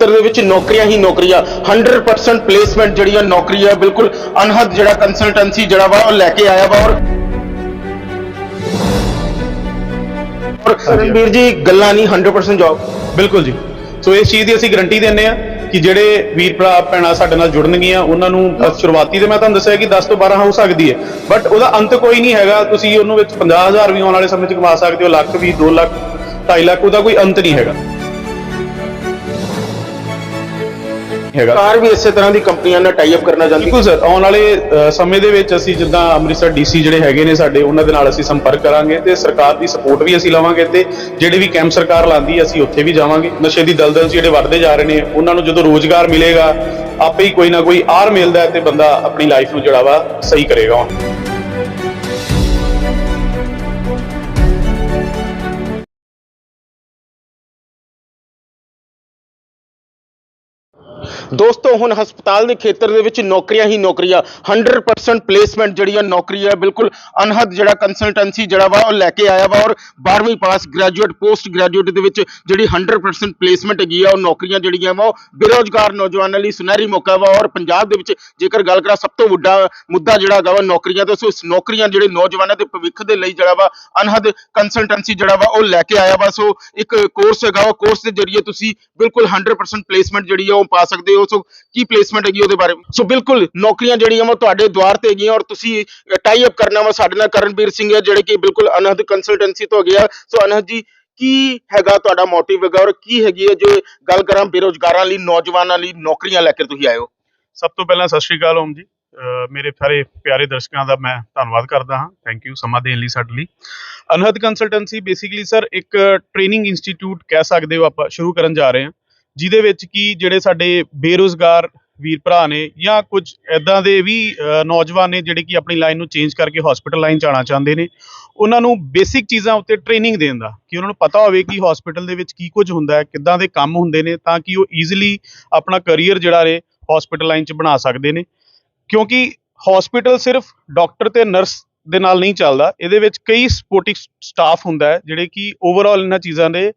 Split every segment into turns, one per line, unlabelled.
ਖੇਤਰ ਦੇ ਵਿੱਚ ਨੌਕਰੀਆਂ ਹੀ ਨੌਕਰੀਆਂ। 100% ਪਲੇਸਮੈਂਟ ਜਿਹੜੀ ਆ ਨੌਕਰੀ ਆ ਬਿਲਕੁਲ ਅਨਹਦ ਜਿਹੜਾ ਕੰਸਲਟੈਂਸੀ ਜਿਹੜਾ ਵਾ ਉਹ ਲੈ ਕੇ ਆਇਆ ਵਾ ਔਰ ਔਰ ਰਣਵੀਰ ਜੀ ਗੱਲਾਂ ਨਹੀਂ 100% ਜੌਬ
ਬਿਲਕੁਲ ਜੀ। ਸੋ ਇਸ ਚੀਜ਼ ਦੀ ਅਸੀਂ ਗਾਰੰਟੀ ਦਿੰਨੇ ਆ ਕਿ ਜਿਹੜੇ ਵੀਰ ਭਰਾ ਭੈਣਾਂ ਸਾਡੇ ਨਾਲ ਜੁੜਨਗੀਆਂ ਉਹਨਾਂ ਨੂੰ ਅ, ਸ਼ੁਰੂਆਤੀ ਤੇ ਮੈਂ ਤੁਹਾਨੂੰ ਦੱਸਿਆ ਕਿ 10 ਤੋਂ 12 ਹੋ ਸਕਦੀ ਹੈ। ਬਟ ਉਹਦਾ ਅੰਤ ਕੋਈ ਨਹੀਂ ਹੈਗਾ। ਤੁਸੀਂ ਉਹਨੂੰ ਵਿੱਚ 50000 ਵੀ ਆਉਣ ਵਾਲੇ ਸਮੇਂ 'ਚ ਕਮਾ ਸਕਦੇ ਹੋ ਲੱਖ ਵੀ 2 ਲੱਖ 2.5 ਲੱਖ ਉਹਦਾ ਕੋਈ ਅੰਤ ਨਹੀਂ ਹੈਗਾ। ਹੈਗਾ।
ਕਾਰ ਵੀ ਇਸੇ ਤਰ੍ਹਾਂ ਦੀ ਕੰਪਨੀਆਂ ਨਾਲ ਟਾਈ ਅਪ ਕਰਨਾ ਚਾਹੁੰਦੀ
ਬਿਲਕੁਲ ਸਰ ਆਉਣ ਵਾਲੇ ਅ, ਸਮੇਂ ਦੇ ਵਿੱਚ ਅਸੀਂ ਜਿੱਦਾਂ ਅੰਮ੍ਰਿਤਸਰ ਡੀਸੀ ਜਿਹੜੇ ਹੈਗੇ ਨੇ ਸਾਡੇ ਉਹਨਾਂ ਦੇ ਨਾਲ ਅਸੀਂ ਸੰਪਰਕ ਕਰਾਂਗੇ ਤੇ ਸਰਕਾਰ ਦੀ ਸਪੋਰਟ ਵੀ ਅਸੀਂ ਲਵਾਂਗੇ ਤੇ ਜਿਹੜੇ ਵੀ ਕੈਂਪ ਸਰਕਾਰ ਲਾਂਦੀ ਹੈ ਅਸੀਂ ਉੱਥੇ ਵੀ ਜਾਵਾਂਗੇ। ਨਸ਼ੇ ਦੀ ਦਲਦਲ 'ਚ ਜਿਹੜੇ ਵੱਧਦੇ ਜਾ ਰਹੇ ਨੇ ਉਹਨਾਂ ਨੂੰ ਜਦੋਂ ਰੋਜ਼ਗਾਰ ਮਿਲੇਗਾ ਆਪੇ ਹੀ ਕੋਈ ਨਾ ਕੋਈ ਆਰ ਮਿਲਦਾ ਹੈ ਤੇ ਬੰਦਾ ਆਪਣੀ ਲਾਈਫ ਨੂੰ ਜਿਹੜਾ ਵਾ ਸਹੀ ਕਰੇਗਾ
ਦੋਸਤੋ, ਹੁਣ ਹਸਪਤਾਲ ਦੇ ਖੇਤਰ ਦੇ ਵਿੱਚ ਨੌਕਰੀਆਂ ਹੀ ਨੌਕਰੀਆਂ। 100% ਪਲੇਸਮੈਂਟ ਜਿਹੜੀ ਆ, ਨੌਕਰੀ ਹੈ ਬਿਲਕੁਲ ਅਨਹਦ ਜਿਹੜਾ ਕੰਸਲਟੈਂਸੀ ਜਿਹੜਾ ਵਾ, ਉਹ ਲੈ ਕੇ ਆਇਆ ਵਾ ਔਰ 12ਵੀਂ ਪਾਸ ਗ੍ਰੈਜੂਏਟ ਪੋਸਟ ਗ੍ਰੈਜੂਏਟ ਦੇ ਵਿੱਚ ਜਿਹੜੀ 100% ਪਲੇਸਮੈਂਟ ਹੈਗੀ ਆ, ਉਹ ਨੌਕਰੀਆਂ ਜਿਹੜੀਆਂ ਵਾ, ਉਹ ਬੇਰੋਜ਼ਗਾਰ ਨੌਜਵਾਨਾਂ ਲਈ ਸੁਨਹਿਰੀ ਮੌਕਾ ਵਾ ਔਰ ਪੰਜਾਬ ਦੇ ਵਿੱਚ ਜੇਕਰ ਗੱਲ ਕਰਾਂ, ਸਭ ਤੋਂ ਵੱਡਾ ਮੁੱਦਾ ਜਿਹੜਾ ਹੈਗਾ ਵਾ ਨੌਕਰੀਆਂ ਦਾ, ਸੋ ਇਸ ਨੌਕਰੀਆਂ ਜਿਹੜੇ ਨੌਜਵਾਨਾਂ ਦੇ ਭਵਿੱਖ ਦੇ ਲਈ ਜਿਹੜਾ ਵਾ, ਅਨਹਦ ਕੰਸਲਟੈਂਸੀ ਜਿਹੜਾ ਵਾ, ਉਹ ਲੈ ਕੇ ਆਇਆ ਵਾ। ਸੋ ਇੱਕ ਕੋਰਸ ਹੈਗਾ, ਉਹ ਕੋਰਸ ਦੇ ਜਰੀਏ ਤੁਸੀਂ ਬਿਲਕੁਲ 100% ਪਲੇਸਮੈਂਟ ਜਿਹੜੀ ਆ, ਉਹ ਪਾ ਸਕਦੇ ਹੋ। ਸੋ ਕੀ ਪਲੇਸਮੈਂਟ ਹੈਗੀ ਉਹਦੇ ਬਾਰੇ? ਸੋ ਬਿਲਕੁਲ ਨੌਕਰੀਆਂ ਜਿਹੜੀਆਂ ਵਾ ਤੁਹਾਡੇ ਦੁਆਰ ਤੇ ਹੈਗੀਆਂ ਔਰ ਤੁਸੀਂ ਟਾਈ ਅਪ ਕਰਨਾ ਵਾ ਸਾਡੇ ਨਾਲ ਕਰਨਵੀਰ ਸਿੰਘ ਹੈ ਜਿਹੜੇ ਕਿ ਬਿਲਕੁਲ ਅਨਹਦ ਕੰਸਲਟੈਂਸੀ ਤੋਂ ਹੈਗੇ ਆ। ਸੋ ਅਨਹਦ ਜੀ ਕੀ ਹੈਗਾ ਤੁਹਾਡਾ ਮੋਟਿਵ ਹੈਗਾ ਔਰ ਕੀ ਹੈਗੀ ਹੈ ਜੋ ਗੱਲ ਕਰਾਂ ਬੇਰੋਜ਼ਗਾਰਾਂ ਲਈ ਨੌਜਵਾਨਾਂ ਲਈ ਨੌਕਰੀਆਂ ਲੈ ਕੇ ਤੁਸੀਂ ਆਏ ਹੋ?
ਸਭ ਤੋਂ ਪਹਿਲਾਂ ਸਤਿ ਸ਼੍ਰੀ ਅਕਾਲ ਓਮ ਜੀ। ਮੇਰੇ ਸਾਰੇ ਪਿਆਰੇ ਦਰਸ਼ਕਾਂ ਦਾ ਮੈਂ ਧੰਨਵਾਦ ਕਰਦਾ ਹਾਂ। ਥੈਂਕ ਯੂ ਸਮਾਂ ਦੇਣ ਲਈ ਸਾਡੇ ਲਈ। ਅਨਹਦ ਕੰਸਲਟੈਂਸੀ ਬੇਸਿਕਲੀ ਸਰ ਇੱਕ ਟ੍ਰੇਨਿੰਗ ਇੰਸਟੀਚਿਊਟ ਕਹਿ ਸਕਦੇ ਹੋ ਆਪਾਂ ਸ਼ੁਰੂ ਕਰਨ ਜਾ ਰਹੇ ਹਾਂ। ਜਿਹਦੇ ਵਿੱਚ ਕੀ ਜਿਹੜੇ ਸਾਡੇ ਬੇਰੋਜ਼ਗਾਰ ਵੀਰ ਭਰਾ ਨੇ ਜਾਂ ਕੁਝ ਐਦਾਂ ਦੇ ਵੀ ਨੌਜਵਾਨ ਨੇ ਜਿਹੜੇ ਕਿ ਆਪਣੀ ਲਾਈਨ ਨੂੰ ਚੇਂਜ ਕਰਕੇ ਹਸਪੀਟਲ ਲਾਈਨ 'ਚ ਆਉਣਾ ਚਾਹੁੰਦੇ ਨੇ, ਉਹਨਾਂ ਨੂੰ ਬੇਸਿਕ ਚੀਜ਼ਾਂ ਉੱਤੇ ਟ੍ਰੇਨਿੰਗ ਦੇਣ ਦਾ, ਕਿ ਉਹਨਾਂ ਨੂੰ ਪਤਾ ਹੋਵੇ ਕਿ ਹਸਪੀਟਲ ਦੇ ਵਿੱਚ ਕੀ ਕੁਝ ਹੁੰਦਾ ਹੈ, ਕਿੱਦਾਂ ਦੇ ਕੰਮ ਹੁੰਦੇ ਨੇ, ਤਾਂ ਕਿ ਉਹ ਈਜ਼ੀਲੀ ਆਪਣਾ ਕੈਰੀਅਰ ਜਿਹੜਾ ਨੇ ਹਸਪੀਟਲ ਲਾਈਨ 'ਚ ਬਣਾ ਸਕਦੇ ਨੇ। ਕਿਉਂਕਿ ਹਸਪੀਟਲ ਸਿਰਫ ਡਾਕਟਰ ਤੇ ਨਰਸ ਦੇ ਨਾਲ ਨਹੀਂ ਚੱਲਦਾ, ਇਹਦੇ ਵਿੱਚ ਕਈ ਸਪੋਰਟਿਵ ਸਟਾਫ ਹੁੰਦਾ ਹੈ, ਜਿਹੜੇ ਕਿ ਓਵਰਆਲ ਇਹਨਾਂ ਚੀਜ਼ਾਂ ਦੇ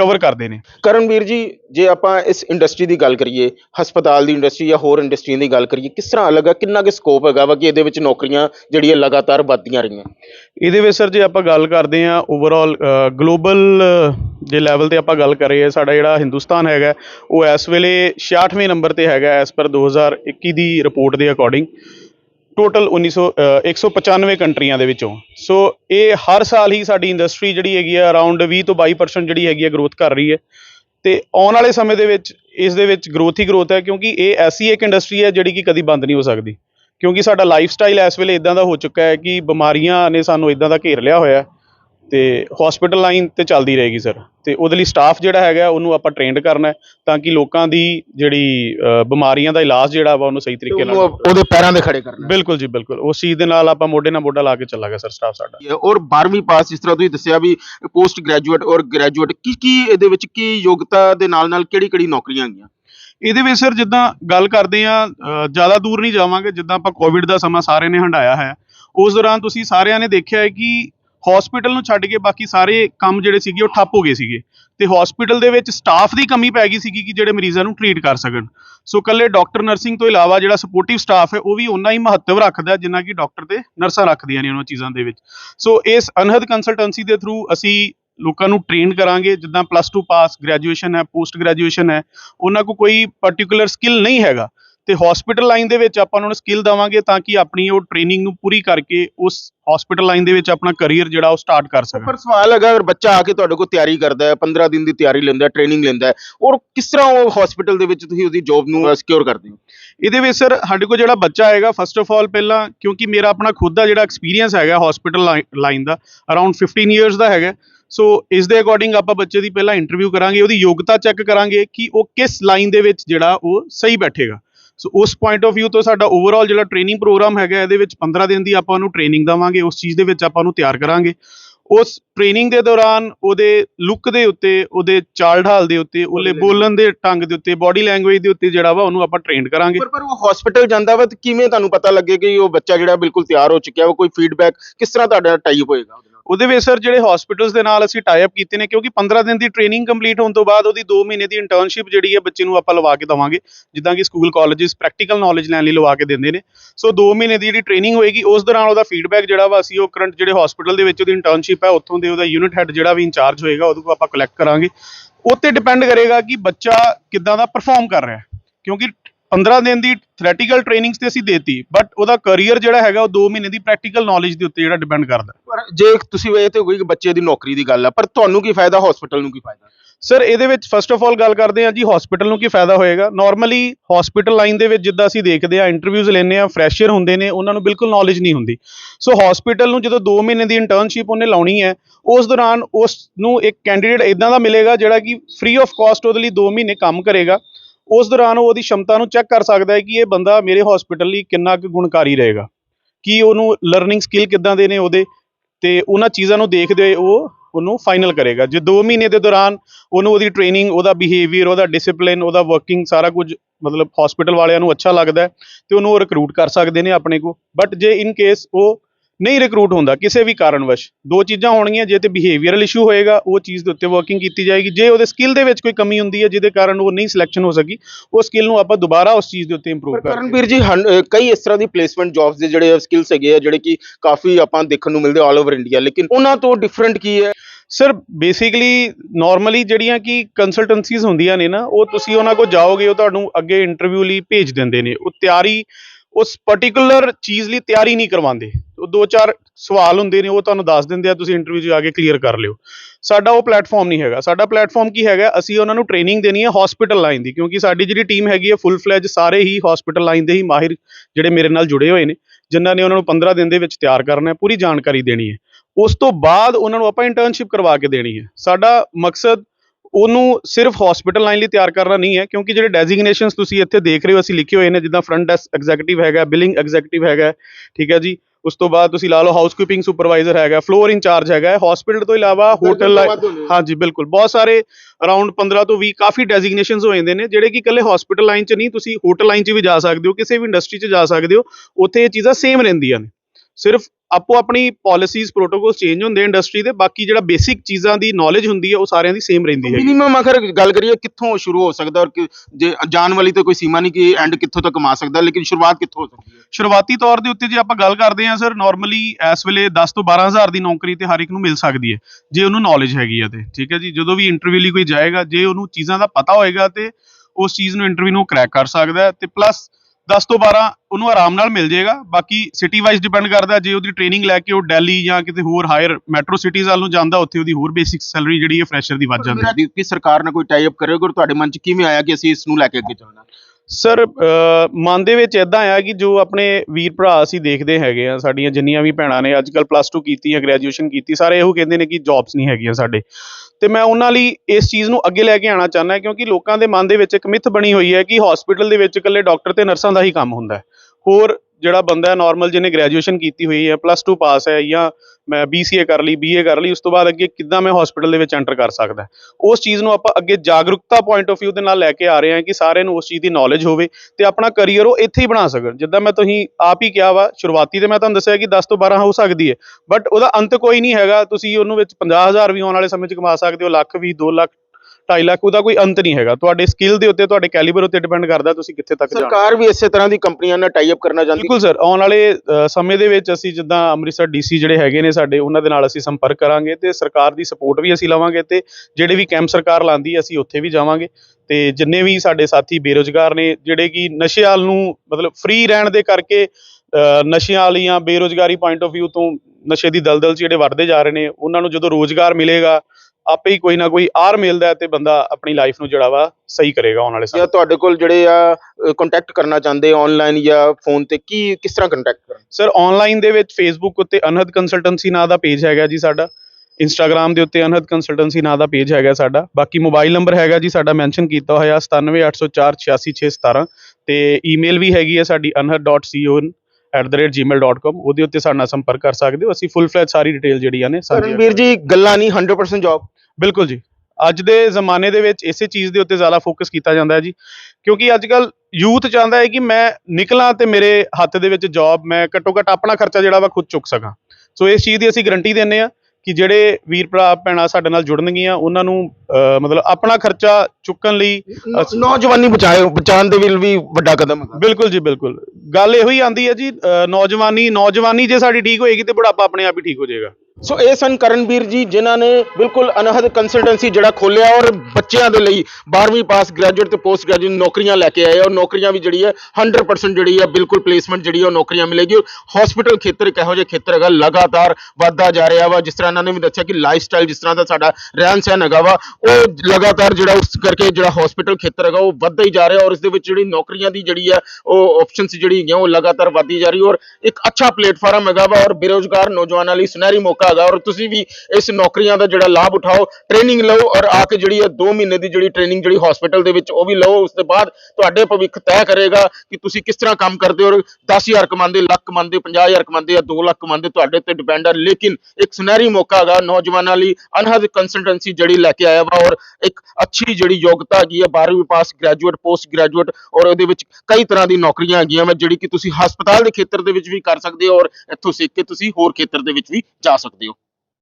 ਕਵਰ ਕਰਦੇ ਨੇ।
ਕਰਨਵੀਰ ਜੀ ਜੇ ਆਪਾਂ ਇਸ ਇੰਡਸਟਰੀ ਦੀ ਗੱਲ ਕਰੀਏ ਹਸਪਤਾਲ ਦੀ ਇੰਡਸਟਰੀ ਜਾਂ ਹੋਰ ਇੰਡਸਟਰੀਆਂ ਦੀ ਗੱਲ ਕਰੀਏ ਕਿਸ ਤਰ੍ਹਾਂ ਅਲੱਗ ਹੈ ਕਿੰਨਾ ਕੁ ਸਕੋਪ ਹੈਗਾ ਵਾ ਕਿ ਇਹਦੇ ਵਿੱਚ ਨੌਕਰੀਆਂ ਜਿਹੜੀਆਂ ਲਗਾਤਾਰ ਵੱਧਦੀਆਂ ਰਹੀਆਂ?
ਇਹਦੇ ਵਿੱਚ ਸਰ ਜੇ ਆਪਾਂ ਗੱਲ ਕਰਦੇ ਹਾਂ ਓਵਰਆਲ ਗਲੋਬਲ ਜੇ ਲੈਵਲ ਤੇ ਆਪਾਂ ਗੱਲ ਕਰੀਏ ਸਾਡਾ ਜਿਹੜਾ ਹਿੰਦੁਸਤਾਨ ਹੈਗਾ ਉਹ ਇਸ ਵੇਲੇ 66ਵੇਂ ਨੰਬਰ ਤੇ ਹੈਗਾ ਐਸ ਪਰ 2021 ਦੀ ਰਿਪੋਰਟ ਦੇ ਅਕੋਰਡਿੰਗ ਟੋਟਲ 1900 ਅ, 195 ਕੰਟਰੀਆਂ ਦੇ ਵਿੱਚੋਂ। ਸੋ ਇਹ ਹਰ ਸਾਲ ਹੀ ਸਾਡੀ ਇੰਡਸਟਰੀ ਜਿਹੜੀ ਹੈਗੀ ਆ ਅਰਾਊਂਡ 20 ਤੋਂ 22% ਜਿਹੜੀ ਹੈਗੀ ਆ ਗਰੋਥ ਕਰ ਰਹੀ ਹੈ। ਤੇ ਆਉਣ ਵਾਲੇ ਸਮੇਂ ਦੇ ਵਿੱਚ ਇਸ ਦੇ ਵਿੱਚ ਗਰੋਥ ਹੀ ਗਰੋਥ ਹੈ ਕਿਉਂਕਿ ਇਹ ਐਸੀ ਇੱਕ ਇੰਡਸਟਰੀ ਹੈ ਜਿਹੜੀ ਕਿ ਕਦੀ ਬੰਦ ਨਹੀਂ ਹੋ ਸਕਦੀ। ਕਿਉਂਕਿ ਸਾਡਾ ਲਾਈਫ ਸਟਾਈਲ ਇਸ ਵੇਲੇ ਇਦਾਂ ਦਾ ਹੋ ਚੁੱਕਾ ਹੈ ਕਿ ਬਿਮਾਰੀਆਂ ਨੇ ਸਾਨੂੰ ਇਦਾਂ ਦਾ ਘੇਰ ਲਿਆ ਹੋਇਆ ਤੇ ਹਸਪੀਟਲ ਲਾਈਨ ਤੇ ਚੱਲਦੀ ਰਹੇਗੀ ਸਰ ਤੇ ਉਹਦੇ ਲਈ ਸਟਾਫ ਜਿਹੜਾ ਹੈਗਾ ਉਹਨੂੰ ਆਪਾਂ ਟ੍ਰੇਨਡ ਕਰਨਾ ਤਾਂ ਕਿ ਲੋਕਾਂ ਦੀ ਜਿਹੜੀ ਬਿਮਾਰੀਆਂ ਦਾ ਇਲਾਜ ਜਿਹੜਾ ਵਾ ਉਹਨੂੰ ਸਹੀ ਤਰੀਕੇ ਨਾਲ
ਉਹਦੇ ਪੈਰਾਂ ਦੇ ਖੜੇ ਕਰਨਾ
ਬਿਲਕੁਲ ਜੀ ਬਿਲਕੁਲ। ਉਸ ਚੀਜ਼ ਦੇ ਨਾਲ ਆਪਾਂ ਮੋਢੇ ਨਾਲ ਮੋਢਾ ਲਾ ਕੇ ਚੱਲਾਂਗੇ ਸਰ ਸਟਾਫ ਸਾਡਾ।
ਔਰ 12ਵੀਂ ਪਾਸ ਜਿਸ ਤਰ੍ਹਾਂ ਤੁਸੀਂ ਦੱਸਿਆ ਵੀ ਪੋਸਟ ਗ੍ਰੈਜੂਏਟ ਔਰ ਗ੍ਰੈਜੂਏਟ ਕੀ ਕੀ ਇਹਦੇ ਵਿੱਚ ਕੀ ਯੋਗਤਾ ਦੇ ਨਾਲ ਨਾਲ ਕਿਹੜੀ ਕਿਹੜੀ ਨੌਕਰੀਆਂ ਹੈਗੀਆਂ?
ਇਹਦੇ ਵਿੱਚ ਸਰ ਜਿੱਦਾਂ ਗੱਲ ਕਰਦੇ ਆ ਜ਼ਿਆਦਾ ਦੂਰ ਨਹੀਂ ਜਾਵਾਂਗੇ ਜਿੱਦਾਂ ਆਪਾਂ ਕੋਵਿਡ ਦਾ ਸਮਾਂ ਸਾਰਿਆਂ ਨੇ ਹੰਡਾਇਆ ਹੈ। ਉਸ ਦੌਰਾਨ ਤੁਸੀਂ ਸਾਰਿਆਂ ਨੇ ਦੇਖਿਆ ਹੈ ਕਿ ਹਸਪੀਟਲ ਨੂੰ ਛੱਡ ਕੇ ਬਾਕੀ ਸਾਰੇ ਕੰਮ ਜਿਹੜੇ ਸੀਗੇ ਉਹ ਠੱਪ ਹੋ ਗਏ ਸੀਗੇ। ਤੇ ਹਸਪੀਟਲ ਦੇ ਵਿੱਚ ਸਟਾਫ ਦੀ ਕਮੀ ਪੈ ਗਈ ਸੀਗੀ ਕਿ ਜਿਹੜੇ ਮਰੀਜ਼ਾਂ ਨੂੰ ਟ੍ਰੀਟ ਕਰ ਸਕਣ। ਸੋ ਕੱਲੇ ਡਾਕਟਰ ਨਰਸਿੰਗ ਤੋਂ ਇਲਾਵਾ ਜਿਹੜਾ ਸਪੋਰਟਿਵ ਸਟਾਫ ਹੈ, ਉਹ ਵੀ ਉਨਾ ਹੀ ਮਹੱਤਵ ਰੱਖਦਾ ਜਿੰਨਾ ਕਿ ਡਾਕਟਰ ਤੇ ਨਰਸਾਂ ਰੱਖਦੀਆਂ ਨੇ ਉਹਨਾਂ ਚੀਜ਼ਾਂ ਦੇ ਵਿੱਚ। ਸੋ ਇਸ ਅਨਹਦ ਕੰਸਲਟੈਂਸੀ ਦੇ ਥਰੂ ਅਸੀਂ ਲੋਕਾਂ ਨੂੰ ਟ੍ਰੇਨ ਕਰਾਂਗੇ, ਜਿੱਦਾਂ ਪਲੱਸ 2 ਪਾਸ ਗ੍ਰੈਜੂਏਸ਼ਨ ਹੈ ਪੋਸਟ ਗ੍ਰੈਜੂਏਸ਼ਨ ਹੈ, ਉਹਨਾਂ ਕੋ ਕੋਈ ਪਾਰਟਿਕੂਲਰ ਸਕਿੱਲ ਨਹੀਂ ਹੈਗਾ। ਤੇ ਹਸਪੀਟਲ ਲਾਈਨ ਦੇ ਵਿੱਚ ਆਪਾਂ ਉਹਨਾਂ ਨੂੰ ਸਕਿੱਲ ਦਵਾਂਗੇ ਤਾਂ ਕਿ ਆਪਣੀ ਉਹ ਟ੍ਰੇਨਿੰਗ ਨੂੰ ਪੂਰੀ ਕਰਕੇ ਉਸ ਹਸਪੀਟਲ ਲਾਈਨ ਦੇ ਵਿੱਚ ਆਪਣਾ ਕੈਰੀਅਰ ਜਿਹੜਾ ਉਹ ਸਟਾਰਟ ਕਰ ਸਕਣ।
ਪਰ ਸਵਾਲ ਹੈਗਾ ਅਗਰ ਬੱਚਾ ਆ ਕੇ ਤੁਹਾਡੇ ਕੋਲ ਤਿਆਰੀ ਕਰਦਾ ਹੈ 15 ਦਿਨ ਦੀ ਤਿਆਰੀ ਲੈਂਦਾ ਹੈ ਟ੍ਰੇਨਿੰਗ ਲੈਂਦਾ ਹੈ ਔਰ ਕਿਸ ਤਰ੍ਹਾਂ ਉਹ ਹਸਪੀਟਲ ਦੇ ਵਿੱਚ ਤੁਸੀਂ ਉਹਦੀ ਜੌਬ ਨੂੰ ਸਿਕਿਉਰ ਕਰਦੇ ਹੋ?
ਇਹਦੇ ਵਿੱਚ ਸਰ ਸਾਡੇ ਕੋਲ ਜਿਹੜਾ ਬੱਚਾ ਆਏਗਾ ਫਸਟ ਆਫ ਆਲ ਪਹਿਲਾਂ ਕਿਉਂਕਿ ਮੇਰਾ ਆਪਣਾ ਖੁਦ ਦਾ ਜਿਹੜਾ ਐਕਸਪੀਰੀਅੰਸ ਹੈਗਾ ਹਸਪੀਟਲ ਲਾਈਨ ਦਾ ਅਰਾਊਂਡ 15 ਇਅਰਸ ਦਾ ਹੈਗਾ। ਸੋ ਇਸ ਦੇ ਅਕੋਰਡਿੰਗ ਆਪਾਂ ਬੱਚੇ ਦੀ ਪਹਿਲਾਂ ਇੰਟਰਵਿਊ ਕਰਾਂਗੇ ਉਹਦੀ ਯੋਗਤਾ ਚੈੱਕ ਕਰਾਂਗੇ ਕਿ ਉਹ ਕਿਸ ਲਾਈਨ ਦੇ ਵਿੱਚ ਜਿਹੜਾ ਉਹ ਸਹੀ ਬੈਠੇਗਾ। ਸੋ ਉਸ ਪੁਆਇੰਟ ਆਫ View ਤੋਂ ਸਾਡਾ ਓਵਰਆਲ ਜਿਹੜਾ ਟ੍ਰੇਨਿੰਗ ਪ੍ਰੋਗਰਾਮ ਹੈਗਾ ਇਹਦੇ ਵਿੱਚ 15 ਦਿਨ ਦੀ ਆਪਾਂ ਉਹਨੂੰ ਟ੍ਰੇਨਿੰਗ ਦਵਾਂਗੇ ਉਸ ਚੀਜ਼ ਦੇ ਵਿੱਚ ਆਪਾਂ ਉਹਨੂੰ ਤਿਆਰ ਕਰਾਂਗੇ। ਉਸ ਟ੍ਰੇਨਿੰਗ ਦੇ ਦੌਰਾਨ ਉਹਦੇ ਲੁੱਕ ਦੇ ਉੱਤੇ ਉਹਦੇ ਚਾਲ ਢਾਲ ਦੇ ਉੱਤੇ ਉਹਦੇ ਬੋਲਣ ਦੇ ਢੰਗ ਦੇ ਉੱਤੇ ਬਾਡੀ ਲੈਂਗੁਏਜ ਦੇ ਉੱਤੇ ਜਿਹੜਾ ਵਾ ਉਹਨੂੰ ਆਪਾਂ ਟ੍ਰੇਨਡ ਕਰਾਂਗੇ।
ਪਰ ਪਰ ਉਹ ਹਸਪੀਟਲ ਜਾਂਦਾ ਵਾ ਤੇ ਕਿਵੇਂ ਤੁਹਾਨੂੰ ਪਤਾ ਲੱਗੇ ਕਿ ਉਹ ਬੱਚਾ ਜਿਹੜਾ ਬਿਲਕੁਲ ਤਿਆਰ ਹੋ ਚੁੱਕਿਆ ਵਾ ਕੋਈ ਫੀਡਬੈਕ ਕਿਸ ਤਰ੍ਹਾਂ ਤੁਹਾਡਾ ਟਾਈਪ ਹੋਏਗਾ ਉਹਦੇ
ਵਿੱਚ ਸਰ ਜਿਹੜੇ ਹਸਪੀਟਲਸ ਦੇ ਨਾਲ ਅਸੀਂ ਟਾਈ ਅਪ ਕੀਤੇ ਨੇ, ਕਿਉਂਕਿ 15 ਦਿਨ ਦੀ ਟ੍ਰੇਨਿੰਗ ਕੰਪਲੀਟ ਹੋਣ ਤੋਂ ਬਾਅਦ ਉਹਦੀ 2 ਮਹੀਨੇ ਦੀ ਇੰਟਰਨਸ਼ਿਪ ਜਿਹੜੀ ਹੈ ਬੱਚੇ ਨੂੰ ਆਪਾਂ ਲਵਾ ਕੇ ਦਵਾਂਗੇ, ਜਿੱਦਾਂ ਕਿ ਸਕੂਲ ਕਾਲਜਸ ਪ੍ਰੈਕਟੀਕਲ ਨੌਲੇਜ ਲੈਣ ਲਈ ਲਵਾ ਕੇ ਦਿੰਦੇ ਨੇ। ਸੋ 2 ਮਹੀਨੇ ਦੀ ਜਿਹੜੀ ਟ੍ਰੇਨਿੰਗ ਹੋਏਗੀ, ਉਸ ਦੌਰਾਨ ਉਹਦਾ ਫੀਡਬੈਕ ਜਿਹੜਾ ਵਾ ਅਸੀਂ ਉਹ ਕਰੰਟ ਜਿਹੜੇ ਹਸਪੀਟਲ ਦੇ ਵਿੱਚ ਉਹਦੀ ਇੰਟਰਨਸ਼ਿਪ ਹੈ, ਉੱਥੋਂ ਦੇ ਉਹਦਾ ਯੂਨਿਟ ਹੈਡ ਜਿਹੜਾ ਵੀ ਇੰਚਾਰਜ ਹੋਏਗਾ, ਉਹਦੇ ਕੋਲ ਆਪਾਂ ਕਲੈਕਟ ਕਰਾਂਗੇ। ਉਹ ਤੇ ਡਿਪੈਂਡ ਕਰੇਗਾ ਕਿ ਬੱਚਾ ਕਿੱਦਾਂ ਦਾ ਪਰਫਾਰਮ ਕਰ ਰਿਹਾ ਕਿਉਂਕਿ 15 ਦਿਨ ਦੀ ਥਿਓਰੈਟੀਕਲ ਟ੍ਰੇਨਿੰਗਸ ਤੇ ਅਸੀਂ ਦੇਤੀ ਬਟ ਉਹਦਾ ਕੈਰੀਅਰ ਜਿਹੜਾ ਹੈਗਾ ਉਹ 2 ਮਹੀਨੇ ਦੀ ਪ੍ਰੈਕਟੀਕਲ ਨੌਲੇਜ ਦੇ ਉੱਤੇ ਜਿਹੜਾ ਡਿਪੈਂਡ ਕਰਦਾ।
ਪਰ ਜੇ ਤੁਸੀਂ ਇਹ ਤੇ ਕੋਈ ਬੱਚੇ ਦੀ ਨੌਕਰੀ ਦੀ ਗੱਲ ਆ ਪਰ ਤੁਹਾਨੂੰ ਕੀ ਫਾਇਦਾ ਹਸਪੀਟਲ ਨੂੰ ਕੀ ਫਾਇਦਾ?
ਸਰ ਇਹਦੇ ਵਿੱਚ ਫਸਟ ਆਫ ਆਲ ਗੱਲ ਕਰਦੇ ਹਾਂ ਜੀ ਹਸਪੀਟਲ ਨੂੰ ਕੀ ਫਾਇਦਾ ਹੋਏਗਾ? ਨਾਰਮਲੀ ਹਸਪੀਟਲ ਲਾਈਨ ਦੇ ਵਿੱਚ ਜਿੱਦਾਂ ਅਸੀਂ ਦੇਖਦੇ ਹਾਂ ਇੰਟਰਵਿਊਜ਼ ਲੈਂਦੇ ਹਾਂ ਫਰੈਸ਼ਰ ਹੁੰਦੇ ਨੇ ਉਹਨਾਂ ਨੂੰ ਬਿਲਕੁਲ ਨੌਲੇਜ ਨਹੀਂ ਹੁੰਦੀ। ਸੋ ਹਸਪੀਟਲ ਨੂੰ ਜਦੋਂ 2 ਮਹੀਨੇ ਦੀ ਇੰਟਰਨਸ਼ਿਪ ਉਹਨੇ ਲਾਉਣੀ ਹੈ ਉਸ ਦੌਰਾਨ ਉਸ ਨੂੰ ਇੱਕ ਕੈਂਡੀਡੇਟ ਇਦਾਂ ਦਾ ਮਿਲੇਗਾ ਜਿਹੜਾ ਕਿ ਫ੍ਰੀ ਆਫ ਕਾਸਟ ਉਹਦੇ ਲਈ 2 ਮਹੀਨੇ ਕੰਮ ਕਰੇਗਾ। ਉਸ ਦੌਰਾਨ ਉਹ ਉਹਦੀ ਸ਼ਮਤਾ ਨੂੰ ਚੈੱਕ ਕਰ ਸਕਦਾ ਹੈ ਕਿ ਇਹ ਬੰਦਾ ਮੇਰੇ ਹਸਪੀਟਲ ਲਈ ਕਿੰਨਾ ਕੁ ਗੁਣਕਾਰੀ ਰਹੇਗਾ। ਕੀ ਉਹਨੂੰ ਲਰਨਿੰਗ ਸਕਿੱਲ ਕਿੱਦਾਂ ਦੇ ਨੇ ਉਹਦੇ ਤੇ ਉਹਨਾਂ ਚੀਜ਼ਾਂ ਨੂੰ ਦੇਖਦੇ ਹੋਏ ਉਹ ਉਹਨੂੰ ਫਾਈਨਲ ਕਰੇਗਾ। ਜੇ 2 ਮਹੀਨੇ ਦੇ ਦੌਰਾਨ ਉਹਨੂੰ ਉਹਦੀ ਟ੍ਰੇਨਿੰਗ ਉਹਦਾ ਬਿਹੇਵੀਅਰ ਉਹਦਾ ਡਿਸਪਲਿਨ ਉਹਦਾ ਵਰਕਿੰਗ ਸਾਰਾ ਕੁਝ ਮਤਲਬ ਹਸਪੀਟਲ ਵਾਲਿਆਂ ਨੂੰ ਅੱਛਾ ਲੱਗਦਾ ਹੈ ਤੇ ਉਹਨੂੰ ਉਹ ਰਿਕਰੂਟ ਕਰ ਸਕਦੇ ਨੇ ਆਪਣੇ ਕੋ ਬਟ ਜੇ ਇਨ ਕੇਸ ਉਹ ਨਹੀਂ ਰਿਕਰੂਟ ਹੁੰਦਾ ਕਿਸੇ ਵੀ ਕਾਰਨਵਸ਼। ਦੋ ਚੀਜ਼ਾਂ ਹੋਣਗੀਆਂ ਜੇ ਤੇ ਬਿਹੇਵੀਅਰਲ ਇਸ਼ੂ ਹੋਏਗਾ ਉਹ ਚੀਜ਼ ਦੇ ਉੱਤੇ ਵਰਕਿੰਗ ਕੀਤੀ ਜਾਏਗੀ। ਜੇ ਉਹਦੇ ਸਕਿੱਲ ਦੇ ਵਿੱਚ ਕੋਈ ਕਮੀ ਹੁੰਦੀ ਹੈ ਜਿਹਦੇ ਕਾਰਨ ਉਹ ਨਹੀਂ ਸਿਲੈਕਸ਼ਨ ਹੋ ਸਕੀ ਉਹ ਸਕਿੱਲ ਨੂੰ ਆਪਾਂ ਦੁਬਾਰਾ ਉਸ ਚੀਜ਼ ਦੇ ਉੱਤੇ ਇੰਪਰੂਵ
ਪਰ
ਕਰਾਂਗੇ
ਕਰਨਵੀਰ ਜੀ ਕਈ ਇਸ ਤਰ੍ਹਾਂ ਦੀ ਪਲੇਸਮੈਂਟ ਜੌਬਸ ਦੇ ਜਿਹੜੇ ਸਕਿੱਲਸ ਹੈਗੇ ਆ ਜਿਹੜੇ ਕਿ ਕਾਫੀ ਆਪਾਂ ਦੇਖਣ ਨੂੰ ਮਿਲਦੇ ਆਲ ਓਵਰ ਇੰਡੀਆ ਲੇਕਿਨ ਉਹਨਾਂ ਤੋਂ ਡਿਫਰੈਂਟ ਕੀ ਹੈ?
ਸਰ ਬੇਸਿਕਲੀ ਨਾਰਮਲੀ ਜਿਹੜੀਆਂ ਕਿ ਕੰਸਲਟੈਂਸੀਜ਼ ਹੁੰਦੀਆਂ ਨੇ ਨਾ ਉਹ ਤੁਸੀਂ ਉਹਨਾਂ ਕੋਲ ਜਾਓਗੇ ਉਹ ਤੁਹਾਨੂੰ ਅੱਗੇ ਇੰਟਰਵਿਊ ਲਈ ਭੇਜ ਦਿੰਦੇ ਨੇ। ਉਹ ਤਿਆਰੀ ਉਸ ਪਾਰਟਿਕੂਲਰ ਚੀਜ਼ ਲਈ ਤਿਆਰੀ ਨਹੀਂ ਕਰਵਾਉਂਦੇ। ਦੋ ਚਾਰ ਸਵਾਲ ਹੁੰਦੇ ਨੇ, ਉਹ ਤੁਹਾਨੂੰ ਦੱਸ ਦਿੰਦੇ ਆ, ਤੁਸੀਂ ਇੰਟਰਵਿਊ 'ਚ ਆ ਕੇ ਕਲੀਅਰ ਕਰ ਲਿਓ। ਸਾਡਾ ਉਹ ਪਲੇਟਫਾਰਮ ਨਹੀਂ ਹੈਗਾ। ਸਾਡਾ ਪਲੇਟਫਾਰਮ ਕੀ ਹੈਗਾ, ਅਸੀਂ ਉਹਨਾਂ ਨੂੰ ਟ੍ਰੇਨਿੰਗ ਦੇਣੀ ਹੈ ਹਸਪੀਟਲ ਲਾਈਨ ਦੀ, ਕਿਉਂਕਿ ਸਾਡੀ ਜਿਹੜੀ ਟੀਮ ਹੈਗੀ ਹੈ ਫੁੱਲ ਫਲੈਜ ਸਾਰੇ ਹੀ ਹਸਪੀਟਲ ਲਾਈਨ ਦੇ ਹੀ ਮਾਹਿਰ ਜਿਹੜੇ ਮੇਰੇ ਨਾਲ ਜੁੜੇ ਹੋਏ ਨੇ, ਜਿਨ੍ਹਾਂ ਨੇ ਉਹਨਾਂ ਨੂੰ 15 ਦਿਨ ਦੇ ਵਿੱਚ ਤਿਆਰ ਕਰਨਾ ਹੈ, ਪੂਰੀ ਜਾਣਕਾਰੀ ਦੇਣੀ ਹੈ। ਉਸ ਤੋਂ ਬਾਅਦ ਉਹਨਾਂ ਨੂੰ ਆਪਾਂ ਇੰਟਰਨਸ਼ਿਪ ਕਰਵਾ ਕੇ ਦੇਣੀ ਹੈ। ਸਾਡਾ ਮਕਸਦ ਉਹਨੂੰ ਸਿਰਫ ਹਸਪੀਟਲ ਲਾਈਨ ਲਈ ਤਿਆਰ ਕਰਨਾ ਨਹੀਂ ਹੈ, ਕਿਉਂਕਿ ਜਿਹੜੇ ਡੈਜ਼ਿਗਨੇਸ਼ਨਸ ਤੁਸੀਂ ਇੱਥੇ ਦੇਖ ਰਹੇ ਹੋ, ਅਸੀਂ ਲਿਖੇ ਹੋਏ ਨੇ, ਜਿੱਦਾਂ ਫਰੰਟ ਡੈਸਕ ਐਗਜ਼ੀਕਟਿਵ ਹੈਗਾ ਬਿਲਿੰਗ ਐਗਜ਼ੀਕਟਿਵ ਹੈਗਾ, ਠੀਕ ਹੈ ਜੀ। ਉਸ ਤੋਂ ਬਾਅਦ ਤੁਸੀਂ ਲਾ ਲਓ ਹਾਊਸਕੀਪਿੰਗ ਸੁਪਰਵਾਈਜ਼ਰ ਹੈਗਾ ਫਲੋਰ ਇੰਚਾਰਜ ਹੈਗਾ ਹਸਪੀਟਲ ਤੋਂ ਇਲਾਵਾ ਹੋਟਲ ਹਾਂਜੀ ਬਿਲਕੁਲ। ਬਹੁਤ ਸਾਰੇ ਅਰਾਊਂਡ 15 ਤੋਂ 20 ਕਾਫੀ ਡੈਜ਼ਿਗਨੇਸ਼ਨਸ ਹੋ ਜਾਂਦੇ ਨੇ ਜਿਹੜੇ ਕਿ ਇਕੱਲੇ ਹਸਪੀਟਲ ਲਾਈਨ 'ਚ ਨਹੀਂ ਤੁਸੀਂ ਹੋਟਲ ਲਾਈਨ 'ਚ ਵੀ ਜਾ ਸਕਦੇ ਹੋ ਕਿਸੇ ਵੀ ਇੰਡਸਟਰੀ 'ਚ ਜਾ ਸਕਦੇ ਹੋ ਉੱਥੇ ਇਹ ਚੀਜ਼ਾਂ ਸੇਮ ਰਹਿੰਦੀਆਂ ਨੇ। ਸਿਰਫ ਆਪੋ ਆਪਣੀ ਪਾਲਿਸੀਜ਼ ਪ੍ਰੋਟੋਕੋਲ ਚੇਂਜ ਹੁੰਦੇ ਇੰਡਸਟਰੀ ਦੇ ਬਾਕੀ ਜਿਹੜਾ ਬੇਸਿਕ ਚੀਜ਼ਾਂ ਦੀ ਨੌਲੇਜ ਹੁੰਦੀ ਹੈ ਉਹ ਸਾਰਿਆਂ ਦੀ ਸੇਮ ਰਹਿੰਦੀ ਹੈ
ਮਿਨੀਮਮ ਅਗਰ ਗੱਲ ਕਰੀਏ ਕਿੱਥੋਂ ਸ਼ੁਰੂ ਹੋ ਸਕਦਾ ਔਰ ਕਿ- ਜੇ ਜਾਣ ਵਾਲੀ ਤਾਂ ਕੋਈ ਸੀਮਾ ਨਹੀਂ ਕਿ ਐਂਡ ਕਿੱਥੋਂ ਤੱਕ ਕਮਾ ਸਕਦਾ ਲੇਕਿਨ ਸ਼ੁਰੂਆਤ ਕਿੱਥੋਂ ਹੋ ਸਕਦੀ ਹੈ?
ਸ਼ੁਰੂਆਤੀ ਤੌਰ ਦੇ ਉੱਤੇ ਜੇ ਆਪਾਂ ਗੱਲ ਕਰਦੇ ਹਾਂ ਸਰ ਨਾਰਮਲੀ ਇਸ ਵੇਲੇ 10 ਤੋਂ 12000 ਦੀ ਨੌਕਰੀ ਤੇ ਹਰ ਇੱਕ ਨੂੰ ਮਿਲ ਸਕਦੀ ਹੈ ਜੇ ਉਹਨੂੰ ਨੌਲੇਜ ਹੈਗੀ ਆ ਤੇ ਠੀਕ ਹੈ ਜੀ? ਜਦੋਂ ਵੀ ਇੰਟਰਵਿਊ ਲਈ ਕੋਈ ਜਾਏਗਾ ਜੇ ਉਹਨੂੰ ਚੀਜ਼ਾਂ ਦਾ ਪਤਾ ਹੋਏਗਾ ਤੇ ਉਸ ਚੀਜ਼ ਨੂੰ ਇੰਟਰਵਿਊ ਨੂੰ ਕਰੈਕ ਕਰ ਸਕਦਾ ਹੈ ਤੇ ਪਲੱਸ 10 ਤੋਂ 12 ਉਹਨੂੰ ਆਰਾਮ ਨਾਲ ਮਿਲ ਜਾਏਗਾ। ਬਾਕੀ ਸਿਟੀ ਵਾਈਜ਼ ਡਿਪੈਂਡ ਕਰਦਾ ਜੇ ਉਹਦੀ ਟ੍ਰੇਨਿੰਗ ਲੈ ਕੇ ਉਹ ਦਿੱਲੀ ਜਾਂ ਕਿਤੇ ਹੋਰ ਹਾਇਰ ਮੈਟਰੋ ਸਿਟੀਜ਼ ਵੱਲ ਨੂੰ ਜਾਂਦਾ ਉੱਥੇ ਉਹਦੀ ਹੋਰ ਬੇਸਿਕ ਸੈਲਰੀ ਜਿਹੜੀ ਹੈ ਫਰੈਸ਼ਰ ਦੀ ਵੱਧ ਜਾਂਦੀ ਹੈ।
ਕਿ ਸਰਕਾਰ ਨਾਲ ਕੋਈ ਟਾਈ ਅਪ ਕਰੇਗਾ ਔਰ ਤੁਹਾਡੇ ਮਨ 'ਚ ਕਿਵੇਂ ਆਇਆ ਕਿ ਅਸੀਂ ਇਸ ਨੂੰ ਲੈ ਕੇ ਅੱਗੇ ਚੱਲਣਾ?
ਸਰ ਮਨ ਦੇ ਵਿੱਚ ਇਦਾਂ ਆ ਕਿ ਜੋ ਆਪਣੇ ਵੀਰ ਭਰਾ ਅਸੀਂ ਦੇਖਦੇ ਹੈਗੇ ਆ ਸਾਡੀਆਂ ਜਿੰਨੀਆਂ ਵੀ ਭੈਣਾਂ ਨੇ ਅੱਜ ਕੱਲ ਪਲੱਸ 2 ਕੀਤੀ ਆ ਗ੍ਰੈਜੂਏਸ਼ਨ ਕੀਤੀ ਸਾਰੇ ਇਹੋ ਕਹਿੰਦੇ ਨੇ ਕਿ ਜੌਬਸ ਨਹੀਂ ਹੈਗੀਆਂ ਸਾਡੇ। ਤੇ ਮੈਂ ਉਹਨਾਂ ਲਈ ਇਸ ਚੀਜ਼ ਨੂੰ ਅੱਗੇ ਲੈ ਕੇ ਆਉਣਾ ਚਾਹੁੰਦਾ ਕਿਉਂਕਿ ਲੋਕਾਂ ਦੇ ਮਨ ਦੇ ਵਿੱਚ ਇੱਕ ਮਿੱਥ ਬਣੀ ਹੋਈ ਹੈ ਕਿ ਹਸਪੀਟਲ ਦੇ ਵਿੱਚ ਇਕੱਲੇ ਡਾਕਟਰ ਤੇ ਨਰਸਾਂ ਦਾ ਹੀ ਕੰਮ ਹੁੰਦਾ ਹੋਰ ਜਿਹੜਾ ਬੰਦਾ ਹੈ ਨਾਰਮਲ ਜਿਹਨੇ ਗ੍ਰੈਜੂਏਸ਼ਨ ਕੀਤੀ ਹੋਈ ਹੈ ਪਲੱਸ 2 ਪਾਸ ਹੈ ਜਾਂ ਮੈਂ BCA ਕਰ ਲਈ BA ਕਰ ਲਈ, ਉਸ ਤੋਂ ਬਾਅਦ ਅੱਗੇ ਕਿੱਦਾਂ ਮੈਂ ਹਸਪੀਟਲ ਦੇ ਵਿੱਚ ਐਂਟਰ ਕਰ ਸਕਦਾ ਉਸ ਚੀਜ਼ ਨੂੰ ਆਪਾਂ ਅੱਗੇ ਜਾਗਰੂਕਤਾ ਪੁਆਇੰਟ ਆਫ View ਦੇ ਨਾਲ ਲੈ ਕੇ ਆ ਰਹੇ ਹਾਂ ਕਿ ਸਾਰਿਆਂ ਨੂੰ ਉਸ ਚੀਜ਼ ਦੀ ਨੌਲੇਜ ਹੋਵੇ ਤੇ ਆਪਣਾ ਕੈਰੀਅਰ ਉਹ ਇੱਥੇ ਹੀ ਬਣਾ ਸਕਣ। ਜਿੱਦਾਂ ਮੈਂ ਤੁਸੀਂ ਆਪ ਹੀ ਕਿਹਾ ਵਾ, ਸ਼ੁਰੂਆਤੀ ਤੇ ਮੈਂ ਤੁਹਾਨੂੰ ਦੱਸਿਆ ਕਿ 10 ਤੋਂ 12 ਹੋ ਸਕਦੀ ਹੈ ਬਟ ਉਹਦਾ ਅੰਤ ਕੋਈ ਨਹੀਂ ਹੈਗਾ। ਤੁਸੀਂ ਉਹਨੂੰ ਵਿੱਚ 50000 ਵੀ ਆਉਣ ਵਾਲੇ ਸਮੇਂ 'ਚ ਕਮਾ ਸਕਦੇ ਹੋ, ਲੱਖ ਵੀ 2 ਲੱਖ 2.5 ਲੱਖ ਉਹਦਾ ਕੋਈ ਅੰਤ ਨਹੀਂ ਹੈਗਾ। ਤੁਹਾਡੇ ਸਕਿੱਲ ਦੇ ਉੱਤੇ ਤੁਹਾਡੇ ਕੈਲੀਬਰ ਉੱਤੇ ਡਿਪੈਂਡ ਕਰਦਾ ਤੁਸੀਂ ਕਿੱਥੇ ਤੱਕ ਜਾਣਾ।
ਸਰਕਾਰ ਵੀ ਇਸੇ ਤਰ੍ਹਾਂ ਦੀ ਕੰਪਨੀਆਂ ਨਾਲ ਟਾਈ ਅਪ ਕਰਨਾ ਚਾਹੁੰਦੀ।
ਬਿਲਕੁਲ ਸਰ। ਆਉਣ ਵਾਲੇ ਸਮੇਂ ਦੇ ਵਿੱਚ ਅਸੀਂ ਜਿੱਦਾਂ ਅੰਮ੍ਰਿਤਸਰ ਡੀਸੀ ਜਿਹੜੇ ਹੈਗੇ ਨੇ ਸਾਡੇ ਉਹਨਾਂ ਦੇ ਨਾਲ ਅਸੀਂ ਸੰਪਰਕ ਕਰਾਂਗੇ ਤੇ ਸਰਕਾਰ ਦੀ ਸਪੋਰਟ ਵੀ ਅਸੀਂ ਲਵਾਂਗੇ ਤੇ ਜਿਹੜੇ ਵੀ ਕੈਂਪ ਸਰਕਾਰ ਲਾਂਦੀ ਹੈ, ਅਸੀਂ ਉੱਥੇ ਵੀ ਜਾਵਾਂਗੇ। ਤੇ ਜਿੰਨੇ ਵੀ ਸਾਡੇ ਸਾਥੀ ਬੇਰੋਜ਼ਗਾਰ ਨੇ ਜਿਹੜੇ ਕਿ ਨਸ਼ੇ ਵਾਲ ਨੂੰ ਮਤਲਬ ਫ੍ਰੀ ਰਹਿਣ ਦੇ ਕਰਕੇ ਨਸ਼ਿਆਂ ਵਾਲੀਆਂ ਬੇਰੋਜ਼ਗਾਰੀ ਪੁਆਇੰਟ ਆਫ View ਤੋਂ ਨਸ਼ੇ ਦੀ ਦਲਦਲ 'ਚ ਜਿਹੜੇ ਵੜਦੇ ਜਾ ਰਹੇ ਨੇ ਉਹਨਾਂ ਨੂੰ ਜਦੋਂ ਰੋਜ਼ਗਾਰ ਮਿਲੇਗਾ ਆਪੇ ਹੀ ਕੋਈ ਨਾ ਕੋਈ ਆਰ ਮਿਲਦਾ ਤੇ ਬੰਦਾ ਆਪਣੀ ਲਾਈਫ ਨੂੰ ਜਿਹੜਾ ਵਾ ਸਹੀ ਕਰੇਗਾ ਆਉਣ ਵਾਲੇ ਸਮੇਂ
ਜਾਂ ਤੁਹਾਡੇ ਕੋਲ ਜਿਹੜੇ ਆ ਕੰਟੈਕਟ ਕਰਨਾ ਚਾਹੁੰਦੇ ਆਨਲਾਈਨ ਜਾਂ ਫੋਨ ਤੇ ਕੀ ਕਿਸ ਤਰ੍ਹਾਂ ਕੰਟੈਕਟ ਕਰਨ?
ਸਰ ਆਨਲਾਈਨ ਦੇ ਵਿੱਚ ਫੇਸਬੁੱਕ ਉੱਤੇ ਅਨਹਦ ਕੰਸਲਟੈਂਸੀ ਨਾਂ ਦਾ ਪੇਜ ਹੈਗਾ ਜੀ ਸਾਡਾ। ਇੰਸਟਾਗ੍ਰam ਦੇ ਉੱਤੇ ਅਨਹਦ ਕੰਸਲਟੈਂਸੀ ਨਾਂ ਦਾ ਪੇਜ ਹੈਗਾ ਸਾਡਾ। ਬਾਕੀ ਮੋਬਾਈਲ ਨੰਬਰ ਹੈਗਾ ਜੀ ਸਾਡਾ ਮੈਂਸ਼ਨ ਕੀਤਾ ਹੋਇਆ 9780486617 ਤੇ ਈਮੇਲ ਵੀ ਹੈਗੀ ਹੈ ਸਾਡੀ anhad.con@gmail.com ਉਹਦੇ ਉੱਤੇ ਸਾਡੇ ਨਾਲ ਸੰਪਰਕ ਕਰ ਸਕਦੇ ਹੋ। ਅਸੀਂ ਫੁੱਲ ਫਲੈਜ ਸਾਰੀ ਡਿਟੇਲ ਜਿਹੜੀਆਂ ਨੇ ਸਾਂਝੀਆਂ
ਕਰਨਵੀਰ ਜੀ ਗੱਲਾਂ ਨਹੀਂ 100% ਜੌਬ
ਬਿਲਕੁਲ ਜੀ। ਅੱਜ ਦੇ ਜ਼ਮਾਨੇ ਦੇ ਵਿੱਚ ਇਸੇ ਚੀਜ਼ ਦੇ ਉੱਤੇ ਜ਼ਿਆਦਾ ਫੋਕਸ ਕੀਤਾ ਜਾਂਦਾ ਹੈ ਜੀ। ਕਿਉਂਕਿ ਅੱਜ ਕੱਲ ਯੂਥ ਚਾਹੁੰਦਾ ਹੈ ਕਿ ਮੈਂ ਨਿਕਲਾਂ ਤੇ ਮੇਰੇ ਹੱਥ ਦੇ ਵਿੱਚ ਜੌਬ ਮੈਂ ਘੱਟੋ ਘੱਟ ਆਪਣਾ ਖਰਚਾ ਜਿਹੜਾ ਵਾ ਖੁਦ ਚੁੱਕ ਸਕਾਂ। ਸੋ ਇਸ ਚੀਜ਼ ਦੀ ਅਸੀਂ ਗਰੰਟੀ ਦਿੰਨੇ ਆ ਕਿ ਜਿਹੜੇ ਵੀਰ ਭਰਾ ਭੈਣਾਂ ਸਾਡੇ ਨਾਲ ਜੁੜਨਗੀਆਂ ਉਹਨਾਂ ਨੂੰ ਮਤਲਬ ਆਪਣਾ ਖਰਚਾ ਚੁੱਕਣ ਲਈ
ਨੌਜਵਾਨੀ ਬਚਾਏ ਬਚਾਉਣ ਦੇ ਵਿੱਚ ਵੀ ਵੱਡਾ ਕਦਮ ਹੈ
ਬਿਲਕੁਲ ਜੀ ਬਿਲਕੁਲ। ਗੱਲ ਇਹੋ ਹੀ ਆਂਦੀ ਹੈ ਜੀ ਨੌਜਵਾਨੀ ਨੌਜਵਾਨੀ ਜੇ ਸਾਡੀ ਠੀਕ ਹੋਏਗੀ ਤੇ ਬੁਢਾਪਾ ਆਪਣੇ ਆਪ ਹੀ ਠੀਕ ਹੋ ਜਾਏਗਾ।
ਸੋ ਇਹ ਸਨ ਕਰਨਵੀਰ ਜੀ ਜਿਨ੍ਹਾਂ ਨੇ ਬਿਲਕੁਲ ਅਨਹਦ ਕੰਸਲਟੈਂਸੀ ਜਿਹੜਾ ਖੋਲਿਆ ਔਰ ਬੱਚਿਆਂ ਦੇ ਲਈ 12ਵੀਂ ਪਾਸ ਗ੍ਰੈਜੂਏਟ ਤੇ ਪੋਸਟ ਗ੍ਰੈਜੂਏਟ ਨੌਕਰੀਆਂ ਲੈ ਕੇ ਆਏ ਔਰ ਨੌਕਰੀਆਂ ਵੀ ਜਿਹੜੀ ਹੈ 100% ਜਿਹੜੀ ਹੈ ਬਿਲਕੁਲ ਪਲੇਸਮੈਂਟ ਜਿਹੜੀ ਹੈ ਉਹ ਨੌਕਰੀਆਂ ਮਿਲੇਗੀ। ਹਸਪੀਟਲ ਖੇਤਰ ਇੱਕ ਇਹੋ ਜਿਹਾ ਖੇਤਰ ਹੈਗਾ? ਲਗਾਤਾਰ ਵੱਧਦਾ ਜਾ ਰਿਹਾ ਵਾ। ਜਿਸ ਤਰ੍ਹਾਂ ਇਹਨਾਂ ਨੇ ਵੀ ਦੱਸਿਆ ਕਿ ਲਾਈਫ ਸਟਾਈਲ ਜਿਸ ਤਰ੍ਹਾਂ ਦਾ ਸਾਡਾ ਰਹਿਣ ਸਹਿਣ ਹੈਗਾ ਵਾ ਉਹ ਲਗਾਤਾਰ ਜਿਹੜਾ ਉਸ ਕਰਕੇ ਜਿਹੜਾ ਹਸਪੀਟਲ ਖੇਤਰ ਹੈਗਾ, ਉਹ ਵੱਧਦਾ ਹੀ ਜਾ ਰਿਹਾ ਔਰ ਇਸ ਦੇ ਵਿੱਚ ਜਿਹੜੀ ਨੌਕਰੀਆਂ ਦੀ ਜਿਹੜੀ ਹੈ, ਉਹ ਆਪਸ਼ਨਸ ਜਿਹੜੀ ਹੈਗੀਆਂ, ਉਹ ਲਗਾਤਾਰ ਵੱਧਦੀ ਜਾ ਰਹੀ ਔਰ ਇੱਕ ਅੱਛਾ ਪਲੇਟਫਾਰਮ ਹੈਗਾ ਵਾ ਔਰ ਬੇਰੋਜ਼ਗਾਰ ਨੌਜਵਾਨਾਂ ਲਈ ਸੁਨਹਿਰੀ ਮੌਕਾ ਹੈਗਾ ਔਰ ਤੁਸੀਂ ਵੀ ਇਸ ਨੌਕਰੀਆਂ ਦਾ ਜਿਹੜਾ ਲਾਭ ਉਠਾਓ ਟ੍ਰੇਨਿੰਗ ਲਓ ਔਰ ਆ ਕੇ ਜਿਹੜੀ ਹੈ 2 ਮਹੀਨੇ ਦੀ ਜਿਹੜੀ ਟ੍ਰੇਨਿੰਗ ਜਿਹੜੀ ਹਸਪੀਟਲ ਦੇ ਵਿੱਚ ਉਹ ਵੀ ਲਓ, ਉਸ ਤੋਂ ਬਾਅਦ ਤੁਹਾਡੇ ਭਵਿੱਖ ਤੈਅ ਕਰੇਗਾ ਕਿ ਤੁਸੀਂ ਕਿਸ ਤਰ੍ਹਾਂ ਕੰਮ ਕਰਦੇ ਹੋ ਔਰ 10000 ਕਮਾਉਂਦੇ, ਲੱਖ ਕਮਾਉਂਦੇ 50000 ਕਮਾਉਂਦੇ ਜਾਂ 2 ਲੱਖ ਕਮਾਉਂਦੇ, ਤੁਹਾਡੇ ਤੇ ਡਿਪੈਂਡ ਹੈ। ਲੇਕਿਨ ਇੱਕ ਸੁਨਹਿਰੀ ਮੌਕਾ ਹੈਗਾ ਨੌਜਵਾਨਾਂ ਲਈ ਅਨਹਦ ਕੰਸਲਟੈਂਸੀ ਜਿਹੜੀ ਲੈ ਕੇ ਆਇਆ ਵਾ ਔਰ ਇੱਕ ਅੱਛੀ ਜਿਹੜੀ ਯੋਗਤਾ ਹੈਗੀ ਹੈ 12ਵੀਂ ਪਾਸ ਗ੍ਰੈਜੂਏਟ ਪੋਸਟ ਗ੍ਰੈਜੂਏਟ ਔਰ ਉਹਦੇ ਵਿੱਚ ਕਈ ਤਰ੍ਹਾਂ ਦੀ ਨੌਕਰੀਆਂ ਹੈਗੀਆਂ ਵਾ, ਜਿਹੜੀ ਕਿ ਤੁਸੀਂ ਹਸਪਤਾਲ ਦੇ ਖੇਤਰ ਦੇ ਵਿੱਚ ਵੀ ਕਰ ਸਕਦੇ ਹੋ ਔਰ ਇੱਥੋਂ ਸਿੱਖ ਕੇ ਤੁਸੀਂ ਹੋਰ ਖੇਤਰ ਦੇ ਵਿੱਚ ਵੀ ਜਾ ਸਕਦੇ ਹੋ।